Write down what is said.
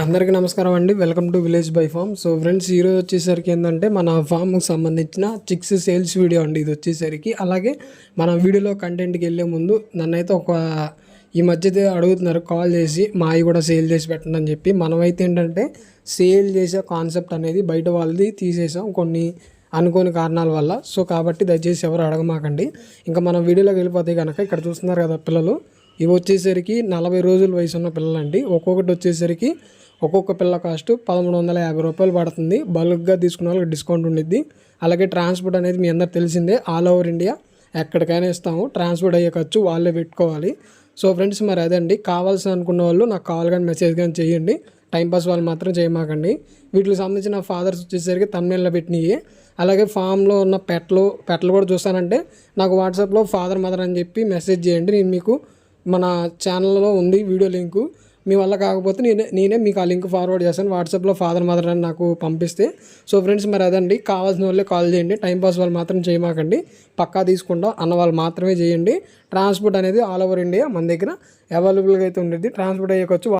అందరికీ నమస్కారం అండి. Welcome to village by farm so friends ఈరోజు వచ్చేసరికి ఏంటంటే మన ఫామ్కి సంబంధించిన చిక్స్ సేల్స్ వీడియో అండి. ఇది వచ్చేసరికి. అలాగే మన వీడియోలో కంటెంట్కి వెళ్ళే ముందు నన్నైతే ఒక ఈ మధ్య అడుగుతున్నారు కాల్ చేసి మావి కూడా సేల్ చేసి పెట్టండి అని చెప్పి. మనమైతే ఏంటంటే సేల్ చేసే కాన్సెప్ట్ అనేది బయట వాళ్ళది తీసేసాం కొన్ని అనుకోని కారణాల వల్ల. సో కాబట్టి దయచేసి ఎవరు అడగమాకండి. ఇంకా మనం వీడియోలోకి వెళ్ళిపోతే కనుక ఇక్కడ చూస్తున్నారు కదా పిల్లలు. ఇవి వచ్చేసరికి నలభై రోజుల వయసు ఉన్న పిల్లలండి. ఒక్కొక్కటి వచ్చేసరికి ఒక్కొక్క పిల్ల కాస్ట్ పదమూడు వందల యాభై రూపాయలు పడుతుంది. బల్క్గా తీసుకున్న వాళ్ళకి డిస్కౌంట్ ఉండిద్ది. అలాగే ట్రాన్స్పోర్ట్ అనేది మీ అందరు తెలిసిందే. ఆల్ ఓవర్ ఇండియా ఎక్కడికైనా ఇస్తాము. ట్రాన్స్పోర్ట్ అయ్యే ఖర్చు వాళ్ళే పెట్టుకోవాలి. సో ఫ్రెండ్స్ మరి అదండి. కావాల్సి అనుకున్న వాళ్ళు నాకు కాల్ కానీ మెసేజ్ కానీ చేయండి. టైంపాస్ వాళ్ళు మాత్రం చేయమాకండి. వీటికి సంబంధించిన ఫాదర్స్ వచ్చేసరికి తమిళలో పెట్టినవి అలాగే ఫామ్లో ఉన్న పెట్లు పెట్లు కూడా చూస్తానంటే నాకు వాట్సాప్లో ఫాదర్ మదర్ అని చెప్పి మెసేజ్ చేయండి. నేను మీకు మన ఛానల్లో ఉంది వీడియో లింకు మీ వల్ల కాకపోతే నేనే నేనే మీకు ఆ లింక్ ఫార్వర్డ్ చేస్తాను. వాట్సాప్లో ఫాదర్ మదర్ అని నాకు పంపిస్తే. సో ఫ్రెండ్స్ మరి అదండి. కావాల్సిన వాళ్ళే కాల్ చేయండి. టైంపాస్ వాళ్ళు మాత్రం చేయమాకండి. పక్కా తీసుకుంటాం. అన్న వాళ్ళు మాత్రమే చేయండి. ట్రాన్స్పోర్ట్ అనేది ఆల్ ఓవర్ ఇండియా మన దగ్గర అవైలబుల్గా అయితే ఉండేది. ట్రాన్స్పోర్ట్ అయ్యకొచ్చు